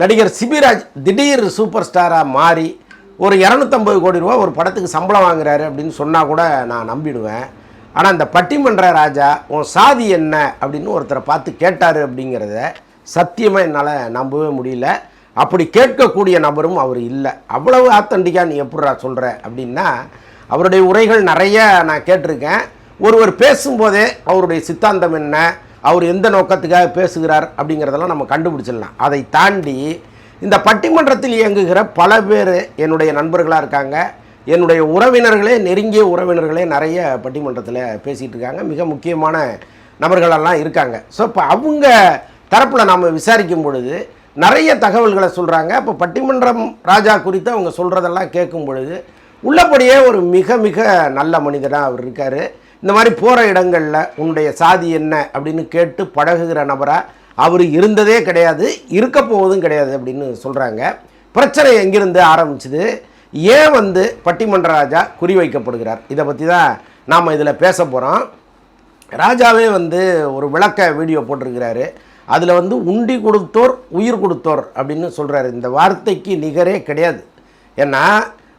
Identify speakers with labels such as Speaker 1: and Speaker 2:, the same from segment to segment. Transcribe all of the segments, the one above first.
Speaker 1: நடிகர் சிபிராஜ் திடீர் சூப்பர் ஸ்டாராக மாறி ஒரு இரநூத்தம்பது கோடி ரூபா ஒரு படத்துக்கு சம்பளம் வாங்குறாரு அப்படின்னு சொன்னால் கூட நான் நம்பிடுவேன். ஆனால் இந்த பட்டிமன்ற ராஜா உன் சாதி என்ன? அப்படின்னு ஒருத்தரை பார்த்து கேட்டார் அப்படிங்கிறத சத்தியமாக என்னால் நம்பவே முடியல. அப்படி கேட்கக்கூடிய நபரும் அவர் இல்லை. அவ்வளவு ஆத்தண்டிக்காக நீ எப்படிரா சொல்கிற அப்படின்னா அவருடைய உரைகள் நிறைய நான் கேட்டிருக்கேன். ஒருவர் பேசும்போதே அவருடைய சித்தாந்தம் என்ன? அவர் எந்த நோக்கத்துக்காக பேசுகிறார் அப்படிங்கிறதெல்லாம் நம்ம கண்டுபிடிச்சிடலாம். அதை தாண்டி இந்த பட்டிமன்றத்தில் இயங்குகிற பல பேர் என்னுடைய நண்பர்களாக இருக்காங்க. என்னுடைய உறவினர்களே நெருங்கிய உறவினர்களே நிறைய பட்டிமன்றத்தில் பேசிகிட்டு இருக்காங்க. மிக முக்கியமான நபர்களெல்லாம் இருக்காங்க. ஸோ இப்போ அவங்க தரப்பில் நாம் விசாரிக்கும் பொழுது நிறைய தகவல்களை சொல்கிறாங்க இப்போ பட்டிமன்றம் ராஜா குறித்து அவங்க சொல்கிறதெல்லாம் கேட்கும் பொழுது உள்ளபடியே ஒரு மிக மிக நல்ல மனிதனாக அவர் இருக்கார். இந்த மாதிரி போகிற இடங்களில் உன்னுடைய சாதி என்ன அப்படின்னு கேட்டு பழகுகிற நபராக அவர் இருந்ததே கிடையாது இருக்க போவதும் கிடையாது அப்படின்னு சொல்கிறாங்க பிரச்சனை எங்கிருந்து ஆரம்பிச்சுது? ஏன் வந்து பட்டிமன்ற ராஜா குறிவைக்கப்படுகிறார் இதை பற்றி தான் நாம் இதில் பேச போகிறோம் ராஜாவே வந்து ஒரு விளக்க வீடியோ போட்டிருக்கிறாரு. அதில் வந்து உண்டி கொடுத்தோர் உயிர் கொடுத்தோர் அப்படின்னு சொல்கிறாரு இந்த வார்த்தைக்கு நிகரே கிடையாது. ஏன்னா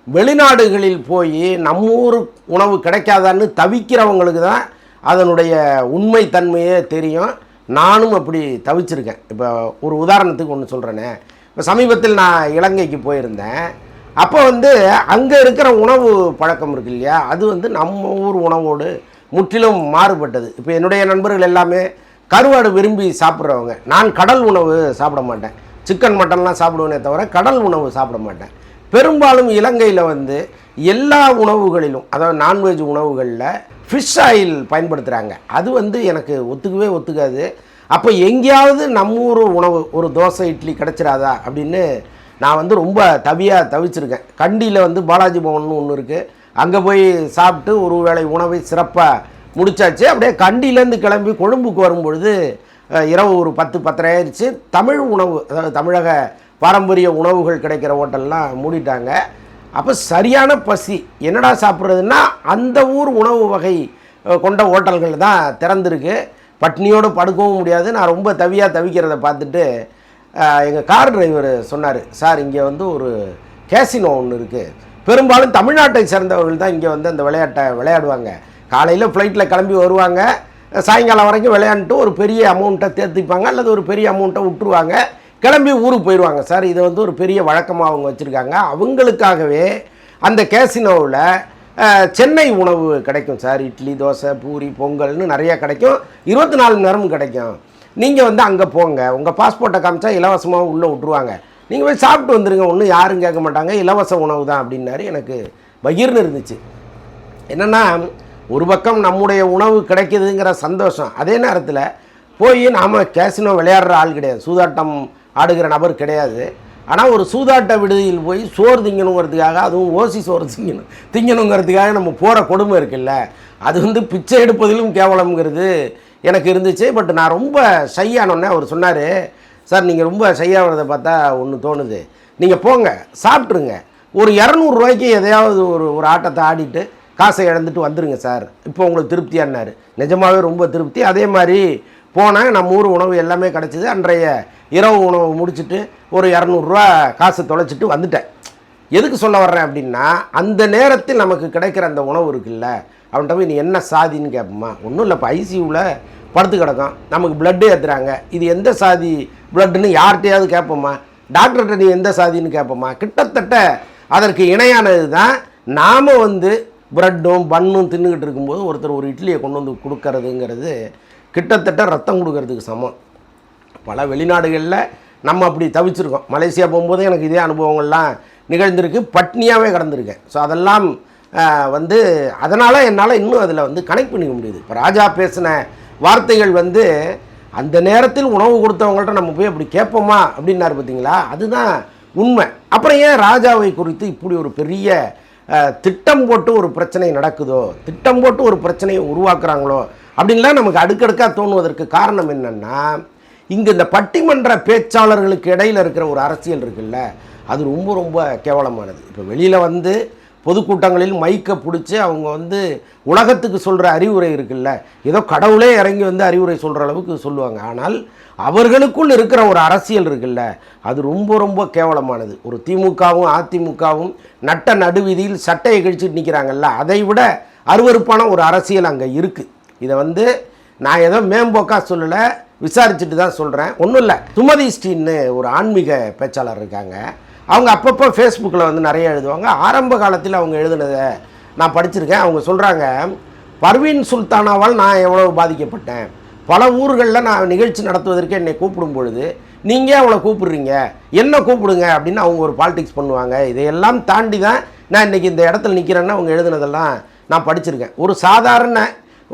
Speaker 1: வெளிநாடுகளில் போய் நம்ம ஊர் உணவு கிடைக்காதான்னு தவிக்கிறவங்களுக்கு தான் அதனுடைய உண்மை தன்மையே தெரியும். நானும் அப்படி தவிச்சிருக்கேன். இப்போ ஒரு உதாரணத்துக்கு ஒன்று சொல்கிறேனே இப்போ சமீபத்தில் நான் இலங்கைக்கு போயிருந்தேன். அப்போ வந்து அங்கே இருக்கிற உணவு பழக்கம் இருக்கு இல்லையா? அது வந்து நம்ம ஊர் உணவோடு முற்றிலும் மாறுபட்டது. இப்போ என்னுடைய நண்பர்கள் எல்லாமே கருவாடு விரும்பி சாப்பிட்றவங்க. நான் கடல் உணவு சாப்பிட மாட்டேன். சிக்கன் மட்டன்லாம் சாப்பிடுவேனே தவிர கடல் உணவு சாப்பிட மாட்டேன். பெரும்பாலும் இலங்கையில் வந்து எல்லா உணவுகளிலும் அதாவது நான்வெஜ் உணவுகளில் ஃபிஷ் ஆயில் பயன்படுத்துகிறாங்க அது வந்து எனக்கு ஒத்துக்கவே ஒத்துக்காது. அப்போ எங்கேயாவது நம்ம ஊர் உணவு ஒரு தோசை இட்லி கிடச்சிடாதா அப்படின்னு நான் வந்து ரொம்ப தவியாக தவிச்சிருக்கேன். கண்டியில் வந்து பாலாஜி பவன் ஒன்று இருக்குது அங்கே போய் சாப்பிட்டு ஒரு வேளை உணவை சிறப்பாக முடிச்சாச்சு. அப்படியே கண்டியிலேருந்து கிளம்பி கொழும்புக்கு வரும்பொழுது இரவு ஒரு பத்து பத்தரை ஆயிடுச்சு தமிழ் உணவு அதாவது தமிழக பாரம்பரிய உணவுகள் கிடைக்கிற ஹோட்டல்லாம் மூடிட்டாங்க. அப்போ சரியான பசி என்னடா சாப்பிட்றதுன்னா அந்த ஊர் உணவு வகை கொண்ட ஹோட்டல்கள் தான் திறந்திருக்கு. பட்னியோடு படுக்கவும் முடியாது. நான் ரொம்ப தவியாக தவிக்கிறத பார்த்துட்டு எங்கள் கார் டிரைவர் சொன்னார் சார் இங்கே வந்து ஒரு கேசினோ ஒன்று இருக்குது பெரும்பாலும் தமிழ்நாட்டை சேர்ந்தவர்கள் தான் இங்கே வந்து அந்த விளையாட்டை விளையாடுவாங்க. காலையில் ஃப்ளைட்டில் கிளம்பி வருவாங்க. சாயங்காலம் வரைக்கும் விளையாண்டுட்டு ஒரு பெரிய அமௌண்ட்டை தேர்த்திப்பாங்க அல்லது ஒரு பெரிய அமௌண்ட்டை விட்டுருவாங்க. கிளம்பி ஊருக்கு போயிடுவாங்க சார். இது வந்து ஒரு பெரிய வழக்கமாக அவங்க வச்சுருக்காங்க. அவங்களுக்காகவே அந்த கேசினோவில் சென்னை உணவு கிடைக்கும் சார். இட்லி தோசை பூரி பொங்கல்னு நிறையா கிடைக்கும். இருபத்தி நாலு மணி நேரமும் கிடைக்கும். நீங்கள் வந்து அங்கே போங்க. உங்கள் பாஸ்போர்ட்டை காமிச்சா இலவசமாக உள்ளே விட்ருவாங்க நீங்கள் போய் சாப்பிட்டு வந்துடுங்க ஒன்றும் யாரும் கேட்க மாட்டாங்க. இலவச உணவு தான் அப்படின்னாரு. எனக்கு பகிர்னு இருந்துச்சு. என்னென்னா ஒரு பக்கம் நம்முடைய உணவு கிடைக்கிதுங்கிற சந்தோஷம். அதே நேரத்தில் போய் நாம் கேசினோ விளையாடுற ஆள் கிடையாது. சூதாட்டம் ஆடுகிற நபர் கிடையாது. ஆனால் ஒரு சூதாட்ட விடுதியில் போய் சோறு திங்கணுங்கிறதுக்காக அதுவும் ஓசி சோறு திங்கணும் திங்கணுங்கிறதுக்காக நம்ம போகிற கொடுமை இருக்குல்ல? அது வந்து பிச்சை எடுப்பதிலும் கேவலம்ங்கிறது எனக்கு இருந்துச்சு. பட் நான் ரொம்ப ஷையானோடனே அவர் சொன்னார் சார் நீங்கள் ரொம்ப ஷையாகிறத பார்த்தா ஒன்று தோணுது. நீங்கள் போங்க சாப்பிட்ருங்க ஒரு இரநூறுவாய்க்கு எதையாவது ஒரு ஒரு ஆட்டத்தை ஆடிட்டு காசை இழந்துட்டு வந்துடுங்க சார். இப்போ உங்களுக்கு திருப்தியானார் நிஜமாகவே ரொம்ப திருப்தி. அதே மாதிரி போனேன் நம்ம ஊர் உணவு எல்லாமே கிடச்சிது. அன்றைய இரவு உணவு முடிச்சுட்டு ஒரு இரநூறுவா காசு தொலைச்சிட்டு வந்துட்டேன். எதுக்கு சொல்ல வர்றேன் அப்படின்னா அந்த நேரத்தில் நமக்கு கிடைக்கிற அந்த உணவு இருக்குல்ல அவன்கிட்ட போய் நீ என்ன சாதின்னு கேட்போமா ஒன்றும் இல்லை இப்போ ஐசியூவில் படுத்து கிடக்கும். நமக்கு பிளட்டு ஏற்றுறாங்க இது எந்த சாதி பிளட்டுன்னு யார்கிட்டையாவது கேட்போமா டாக்டர்கிட்ட நீ எந்த சாதின்னு கேட்போமா கிட்டத்தட்ட அதற்கு இணையானது தான் நாம் வந்து ப்ரெட்டும் பன்னும் தின்னுக்கிட்டு இருக்கும்போது ஒருத்தர் ஒரு இட்லியை கொண்டு வந்து கொடுக்கறதுங்கிறது கிட்டத்தட்ட ரத்தம் கொடுக்கறதுக்கு சமம். பல வெளிநாடுகளில் நம்ம அப்படி தவிச்சிருக்கோம். மலேசியா போகும்போது எனக்கு இதே அனுபவங்கள்லாம் நிகழ்ந்திருக்கு. பட்னியாகவே கடந்திருக்கேன். ஸோ அதெல்லாம் வந்து அதனால் என்னால் இன்னும் அதில் வந்து கனெக்ட் பண்ணிக்க முடியுது. இப்போ ராஜா பேசின வார்த்தைகள் வந்து அந்த நேரத்தில் உணவு கொடுத்தவங்கள்ட்ட நம்ம போய் அப்படி கேட்போமா அப்படின்னாரு பார்த்தீங்களா அதுதான் உண்மை. அப்புறம் ஏன் ராஜாவை குறித்து இப்படி ஒரு பெரிய திட்டம் போட்டு ஒரு பிரச்சனை நடக்குதோ? திட்டம் போட்டு ஒரு பிரச்சனையை உருவாக்குறாங்களோ? அப்படின்லாம் நமக்கு அடுக்கடுக்காக தோணுவதற்கு காரணம் என்னென்னா இங்கே இந்த பட்டிமன்ற பேச்சாளர்களுக்கு இடையில் இருக்கிற ஒரு அரசியல் இருக்குல்ல அது ரொம்ப ரொம்ப கேவலமானது. இப்போ வெளியில் வந்து பொதுக்கூட்டங்களில் மைக்கை பிடிச்சி அவங்க வந்து உலகத்துக்கு சொல்கிற அறிவுரை இருக்குல்ல ஏதோ கடவுளே இறங்கி வந்து அறிவுரை சொல்கிற அளவுக்கு சொல்லுவாங்க. ஆனால் அவர்களுக்குள் இருக்கிற ஒரு அரசியல் இருக்குல்ல அது ரொம்ப ரொம்ப கேவலமானது. ஒரு திமுகவும் அதிமுகவும் நட்ட நடுவீதியில் சட்டையை கழிச்சுட்டு நிற்கிறாங்கல்ல அதை விட அருவருப்பான ஒரு அரசியல் அங்கே இருக்குது இதை வந்து நான் ஏதோ மேம்போக்கா சொல்லலை விசாரிச்சுட்டு தான் சொல்கிறேன் ஒன்றும் இல்லை. சுமதி ஸ்ரீன்னு ஒரு ஆன்மீக பேச்சாளர் இருக்காங்க. அவங்க அப்பப்போ ஃபேஸ்புக்கில் வந்து நிறைய எழுதுவாங்க. ஆரம்ப காலத்தில் அவங்க எழுதுனதை நான் படிச்சிருக்கேன். அவங்க சொல்கிறாங்க பர்வீன் சுல்தானாவால் நான் எவ்வளோ பாதிக்கப்பட்டேன். பல ஊர்களில் நான் நிகழ்ச்சி நடத்துவதற்கு என்னை கூப்பிடும் பொழுது நீங்கள் அவளை கூப்பிடுறீங்க? என்ன கூப்பிடுங்க? அப்படின்னு அவங்க ஒரு பாலிடிக்ஸ் பண்ணுவாங்க. இதையெல்லாம் தாண்டி தான் நான் இன்றைக்கி இந்த இடத்துல நிற்கிறேன்னு அவங்க எழுதுனதெல்லாம் நான் படிச்சிருக்கேன். ஒரு சாதாரண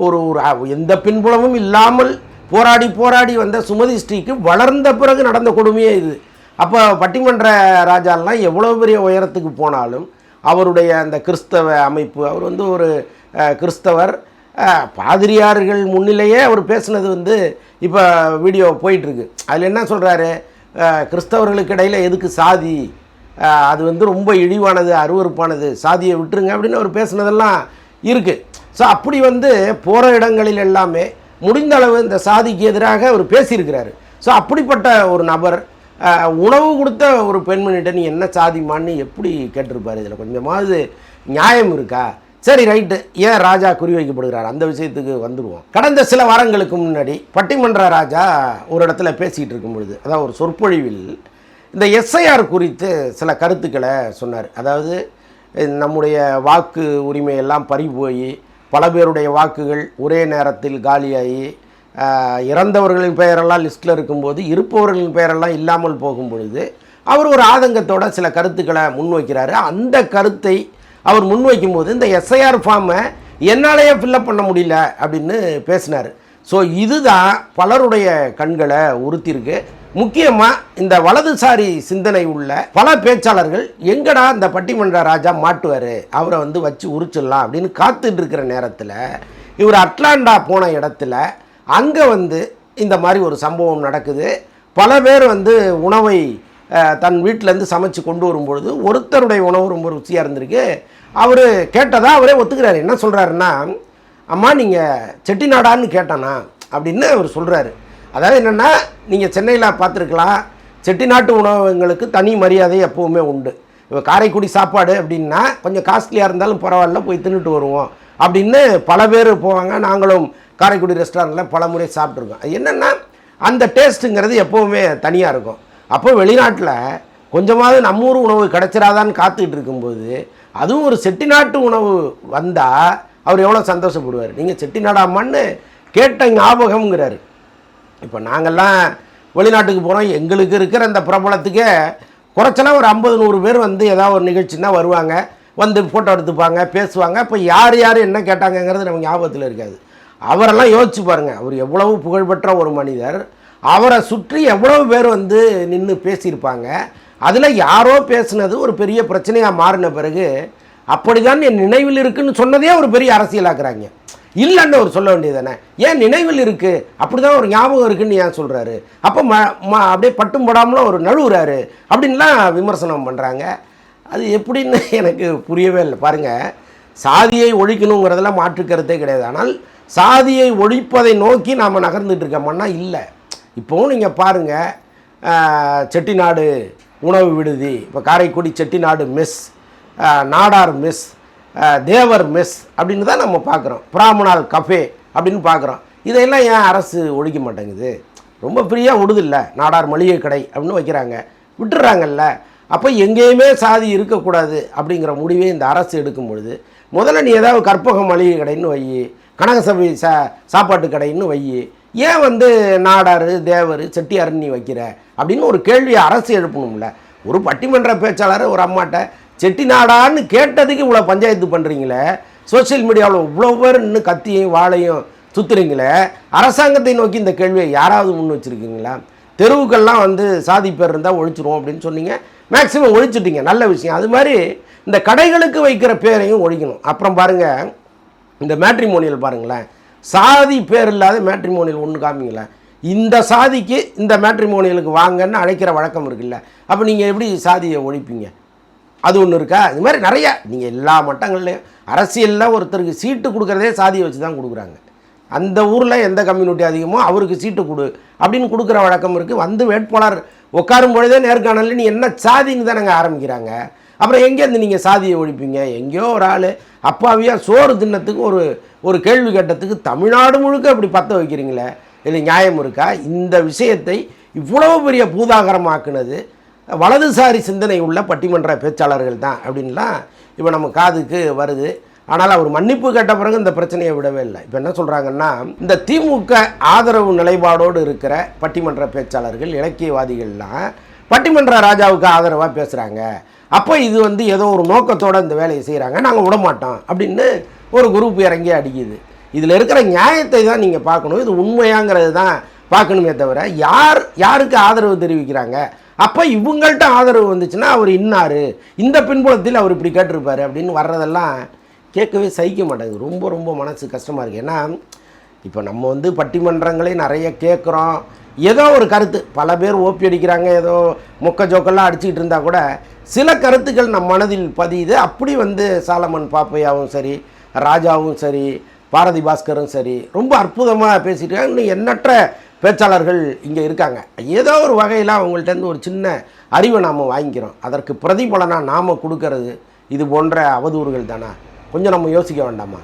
Speaker 1: ஒரு ஒரு எந்த பின்புலமும் இல்லாமல் போராடி போராடி வந்த சுமதி ஸ்ரீக்கு வளர்ந்த பிறகு நடந்த கொடுமையே இது. அப்போ பட்டிமன்ற ராஜாலாம் எவ்வளோ பெரிய உயரத்துக்கு போனாலும் அவருடைய அந்த கிறிஸ்தவ அமைப்பு அவர் வந்து ஒரு கிறிஸ்தவர் பாதிரியார்கள் முன்னிலையே அவர் பேசுனது வந்து இப்போ வீடியோ போயிட்டுருக்கு. அதில் என்ன சொல்கிறாரு கிறிஸ்தவர்களுக்கு இடையில் எதுக்கு சாதி? அது வந்து ரொம்ப இழிவானது அருவருப்பானது சாதியை விட்டுருங்க அப்படின்னு அவர் பேசுனதெல்லாம் இருக்குது ஸோ அப்படி வந்து போகிற இடங்களில் எல்லாமே முடிந்த அளவு இந்த சாதிக்கு எதிராக அவர் பேசியிருக்கிறாரு. ஸோ அப்படிப்பட்ட ஒரு நபர் உணவு கொடுத்த ஒரு பெண்மணிகிட்ட நீ என்ன சாதிமான்னு எப்படி கேட்டிருப்பார்? இதில் கொஞ்சமாவது நியாயம் இருக்கா? சரி ரைட்டு. ஏன் ராஜா குறிவைக்கப்படுகிறார் அந்த விஷயத்துக்கு வந்துடுவோம். கடந்த சில வாரங்களுக்கு முன்னாடி பட்டிமன்ற ராஜா ஒரு இடத்துல பேசிகிட்டு இருக்கும் பொழுது அதாவது ஒரு சொற்பொழிவில் இந்த எஸ்ஐஆர் குறித்து சில கருத்துக்களை சொன்னார். அதாவது நம்முடைய வாக்கு உரிமையெல்லாம் பறி போய் பல பேருடைய வாக்குகள் ஒரே நேரத்தில் காலியாகி இறந்தவர்களின் பெயரெல்லாம் லிஸ்ட்டில் இருக்கும்போது இருப்பவர்களின் பெயரெல்லாம் இல்லாமல் போகும் பொழுது அவர் ஒரு ஆதங்கத்தோட சில கருத்துக்களை முன்வைக்கிறாரு. அந்த கருத்தை அவர் முன்வைக்கும் போது இந்த எஸ்ஐஆர் ஃபார்மை என்னாலேயே ஃபில்லப் பண்ண முடியல அப்படின்னு பேசினார். ஸோ இதுதான் பலருடைய கண்களை உறுத்தியிருக்கு. முக்கியமாக இந்த வலதுசாரி சிந்தனை உள்ள பல பேச்சாளர்கள் எங்கடா இந்த பட்டிமன்ற ராஜா மாட்டுவார்? அவரை வந்து வச்சு உரிச்சிடலாம் அப்படின்னு காத்துட்டு இருக்கிற நேரத்தில் இவர் அட்லாண்டா போன இடத்துல அங்கே வந்து இந்த மாதிரி ஒரு சம்பவம் நடக்குது. பல பேர் வந்து உணவை தன் வீட்டிலேருந்து சமைச்சு கொண்டு வரும்பொழுது ஒருத்தருடைய உணவு ரொம்ப ருசியாக இருந்திருக்கு. அவர் கேட்டதா அவரே ஒத்துக்கிறாரு. என்ன சொல்கிறாருன்னா அம்மா நீங்கள் செட்டிநாடான்னு கேட்டானா? அப்படின்னு அவர் சொல்கிறாரு அதாவது என்னென்னா நீங்கள் சென்னையில் பார்த்துருக்கலாம் செட்டிநாட்டு உணவகங்களுக்கு தனி மரியாதை எப்போவுமே உண்டு. இப்போ காரைக்குடி சாப்பாடு அப்படின்னா கொஞ்சம் காஸ்ட்லியாக இருந்தாலும் பரவாயில்ல போய் தின்னுட்டு வருவோம். அப்படின்னு பல பேர் போவாங்க. நாங்களும் காரைக்குடி ரெஸ்டாரண்ட்டில் பல முறை சாப்பிட்ருக்கோம் அது என்னென்னா அந்த டேஸ்ட்டுங்கிறது எப்போவுமே தனியாக இருக்கும். அப்போ வெளிநாட்டில் கொஞ்சமாவது நம்ம ஊர் உணவு கிடைச்சிராதான்னு காத்துக்கிட்டு இருக்கும்போது அதுவும் ஒரு செட்டிநாட்டு உணவு வந்தால் அவர் எவ்வளோ சந்தோஷப்படுவார். நீங்கள் செட்டிநாடாமான்னு கேட்ட ஞாபகம்ங்கிறாரு. இப்போ நாங்கள்லாம் வெளிநாட்டுக்கு போகிறோம் எங்களுக்கு இருக்கிற அந்த பிரபலத்துக்கே குறைச்சலாம் ஒரு ஐம்பது நூறு பேர் வந்து ஏதாவது ஒரு நிகழ்ச்சின்னா வருவாங்க. வந்து ஃபோட்டோ எடுத்துப்பாங்க பேசுவாங்க. இப்போ யார் யார் என்ன கேட்டாங்கங்கிறது நமக்கு ஞாபகத்தில் இருக்காது. அவரெல்லாம் யோசிச்சு பாருங்கள் அவர் எவ்வளவு புகழ்பெற்ற ஒரு மனிதர். அவரை சுற்றி எவ்வளவு பேர் வந்து நின்று பேசியிருப்பாங்க. அதில் யாரோ பேசுனது ஒரு பெரிய பிரச்சனையாக மாறின பிறகு அப்படிதான் என் நினைவில் இருக்குன்னு சொன்னதே ஒரு பெரிய அரசியலாக்குறாங்க. இல்லைன்னு அவர் சொல்ல வேண்டியது தானே ஏன் நினைவில் இருக்கு? அப்படிதான் ஒரு ஞாபகம் இருக்குன்னு ஏன் சொல்கிறாரு அப்போ ம ம அப்படியே பட்டும் போடாமலும் அவர் நழுவுறாரு. அப்படின்லாம் விமர்சனம் பண்ணுறாங்க அது எப்படின்னு எனக்கு புரியவே இல்லை. பாருங்கள் சாதியை ஒழிக்கணுங்கிறதுல மாற்று கருத்தே கிடையாது. ஆனால் சாதியை ஒழிப்பதை நோக்கி நாம் நகர்ந்துட்டு இருக்கோம்னா இல்லை. இப்போவும் நீங்கள் பாருங்கள் செட்டிநாடு உணவு விடுதி இப்போ Karaikudi Chettinad mess Nadar mess Thevar mess அப்படின்னு தான் நம்ம பார்க்குறோம். பிராமணால் கஃபே அப்படின்னு பார்க்குறோம். இதையெல்லாம் ஏன் அரசு ஒழிக்க மாட்டேங்குது? ரொம்ப ஃப்ரீயாக விடுதில்ல. நாடார் மளிகை கடை அப்படின்னு வைக்கிறாங்க. விட்டுறாங்கல்ல. அப்போ எங்கேயுமே சாதி இருக்கக்கூடாது அப்படிங்கிற முடிவே இந்த அரசு எடுக்கும் பொழுது முதல்ல நீ ஏதாவது கற்பக மளிகை கடைன்னு வை கனகசபை சா சாப்பாட்டு கடைன்னு வை ஏன் வந்து நாடார் தேவர் செட்டியாருன்னு நீ வைக்கிற? அப்படின்னு ஒரு கேள்வியை அரசு எழுப்பணும்ல. ஒரு பட்டிமன்ற பேச்சாளர் ஒரு அம்மாட்ட செட்டிநாடான்னு கேட்டதுக்கு இவ்வளோ பஞ்சாயத்து பண்ணுறீங்களே சோஷியல் மீடியாவில் இவ்வளோ பேர் இன்னும் கத்தியும் வாழையும் சுற்றுறீங்களே அரசாங்கத்தை நோக்கி இந்த கேள்வியை யாராவது முன் வச்சுருக்கீங்களா? தெருவுக்கெல்லாம் வந்து சாதி பேர் இருந்தால் ஒழிச்சிருவோம் அப்படின்னு சொன்னீங்க. மேக்ஸிமம் ஒழிச்சிட்டீங்க. நல்ல விஷயம். அது மாதிரி இந்த கடைகளுக்கு வைக்கிற பேரையும் ஒழிக்கணும். அப்புறம் பாருங்கள் இந்த மேட்ரிமோனியல் பாருங்களேன். சாதி பேர் இல்லாத மேட்ரிமோனியல் ஒன்று காமிங்களேன். இந்த சாதிக்கு இந்த மேட்ரிமோனியலுக்கு வாங்கன்னு அழைக்கிற வழக்கம் இருக்குல்ல. அப்போ நீங்கள் எப்படி சாதியை ஒழிப்பீங்க? அது ஒன்று இருக்கா? இது மாதிரி நிறைய நீங்கள் எல்லா மட்டங்கள்லையும் அரசியலில் ஒருத்தருக்கு சீட்டு கொடுக்குறதே சாதியை வச்சு தான் கொடுக்குறாங்க. அந்த ஊரில் எந்த கம்யூனிட்டி அதிகமோ அவருக்கு சீட்டு கொடு அப்படின்னு கொடுக்குற வழக்கம் இருக்குது வந்து வேட்பாளர் உட்காரும் பொழுதே நேர்காணலில் நீ என்ன சாதின்னு தானங்க ஆரம்பிக்கிறாங்க. அப்புறம் எங்கேருந்து நீங்கள் சாதியை ஒழிப்பீங்க? எங்கேயோ ஒரு ஆள் அப்பாவியாக சோறு தின்னத்துக்கு ஒரு ஒரு கேள்வி கேட்டதுக்கு தமிழ்நாடு முழுக்க இப்படி பற்ற வைக்கிறீங்களே? இதில் நியாயம் இருக்கா? இந்த விஷயத்தை இவ்வளவு பெரிய பூதாகரமாக்குனது வலதுசாரி சிந்தனை உள்ள பட்டிமன்ற பேச்சாளர்கள் தான் அப்படின்லாம் இப்போ நம்ம காதுக்கு வருது. ஆனால் அவர் மன்னிப்பு கேட்ட பிறகு இந்த பிரச்சனையை விடவே இல்லை. இப்போ என்ன சொல்கிறாங்கன்னா இந்த திமுக ஆதரவு நிலைப்பாடோடு இருக்கிற பட்டிமன்ற பேச்சாளர்கள் இலக்கியவாதிகள்லாம் பட்டிமன்ற ராஜாவுக்கு ஆதரவாக பேசுகிறாங்க அப்போ இது வந்து ஏதோ ஒரு நோக்கத்தோடு இந்த வேலையை செய்கிறாங்க நாங்கள் விட மாட்டோம் அப்படின்னு ஒரு குரூப் இறங்கி அடிக்குது. இதில் இருக்கிற நியாயத்தை தான் நீங்கள் பார்க்கணும். இது உண்மையாங்கிறது தான் பார்க்கணுமே தவிர யார் யாருக்கு ஆதரவு தெரிவிக்கிறாங்க? அப்போ இவங்கள்ட்ட ஆதரவு வந்துச்சுன்னா அவர் இன்னார்? இந்த பின்புலத்தில் அவர் இப்படி கேட்டிருப்பார் அப்படின்னு வர்றதெல்லாம் கேட்கவே சகிக்க மாட்டேங்குது. ரொம்ப ரொம்ப மனசு கஷ்டமாக இருக்குது ஏன்னா இப்போ நம்ம வந்து பட்டிமன்றங்களே நிறைய கேட்குறோம். ஏதோ ஒரு கருத்து. பல பேர் ஓப்பி அடிக்கிறாங்க. ஏதோ மொக்க ஜோக்கெல்லாம் அடிச்சுக்கிட்டு இருந்தால் கூட சில கருத்துக்கள் நம் மனதில் பதியுது. அப்படி வந்து சாலமன் பாப்பையாவும் சரி ராஜாவும் சரி பாரதி பாஸ்கரும் சரி ரொம்ப அற்புதமாக பேசிட்டு இருக்காங்க. இன்னும் எண்ணற்ற பேச்சாளர்கள் இங்கே இருக்காங்க. ஏதோ ஒரு வகையில் அவங்கள்ட்டேருந்து ஒரு சின்ன அறிவை நாம் வாங்கிக்கிறோம். அதற்கு பிரதிபலனாக நாம் கொடுக்கறது இது போன்ற அவதூறுகள் தானே? கொஞ்சம் நம்ம யோசிக்க வேண்டாமா?